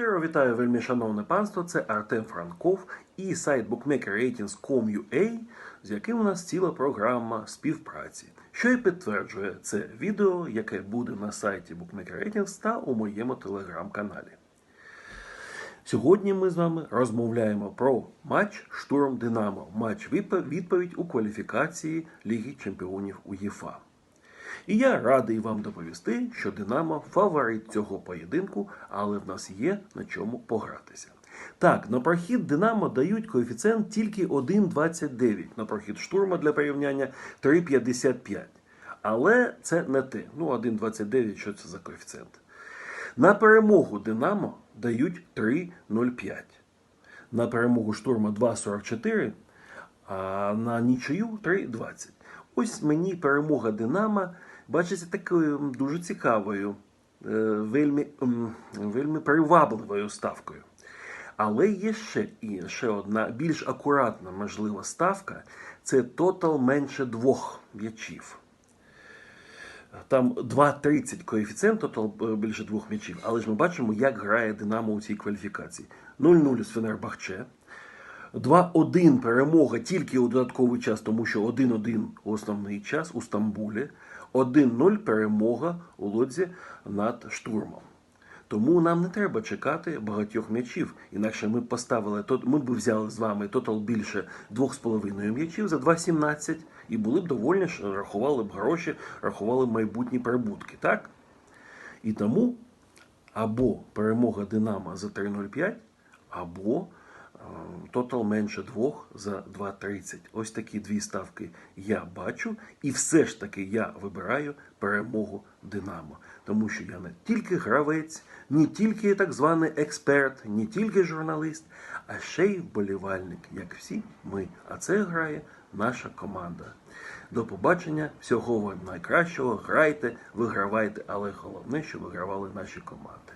Щиро вітаю вельми шановне панство. Це Артем Франков і сайт bookmakerratings.com.ua, з яким у нас ціла програма співпраці, що і підтверджує це відео, яке буде на сайті Bookmaker та у моєму телеграм-каналі. Сьогодні ми з вами розмовляємо про матч Штурм Динамо. Матч відповідь у кваліфікації Ліги Чемпіонів УЄФА. І я радий вам доповісти, що Динамо фаворит цього поєдинку, але в нас є на чому погратися. Так, на прохід Динамо дають коефіцієнт тільки 1,29. На прохід штурма для порівняння 3,55. Але це не те. Ну, 1,29, що це за коефіцієнт? На перемогу Динамо дають 3,05. На перемогу штурма 2,44, а на нічию 3,20. Ось мені перемога Динамо бачиться такою дуже цікавою, е, вельми, вельми привабливою ставкою. Але є ще і одна більш акуратна можлива ставка це тотал менше двох м'ячів. Там 2,30 коефіцієнт, тотал більше двох м'ячів. Але ж ми бачимо, як грає Динамо у цій кваліфікації. 0-0 з Фенербахче. 2-1 перемога тільки у додатковий час, тому що 1-1 основний час у Стамбулі. 1-0 перемога у Лодзі над штурмом. Тому нам не треба чекати багатьох м'ячів. Інакше ми поставили ми б взяли з вами тотал більше 2,5 м'ячів за 2,17 і були б довольні, що рахували б гроші, рахували б майбутні прибутки, так? І тому або перемога Динамо за 3,05, або тотал менше 2 за 2,30. Ось такі дві ставки я бачу. І все ж таки я вибираю перемогу Динамо. Тому що я не тільки гравець, не тільки так званий експерт, не тільки журналіст, а ще й вболівальник, як всі ми. А це грає наша команда. До побачення, всього вам найкращого, грайте, вигравайте, але головне, щоб вигравали наші команди.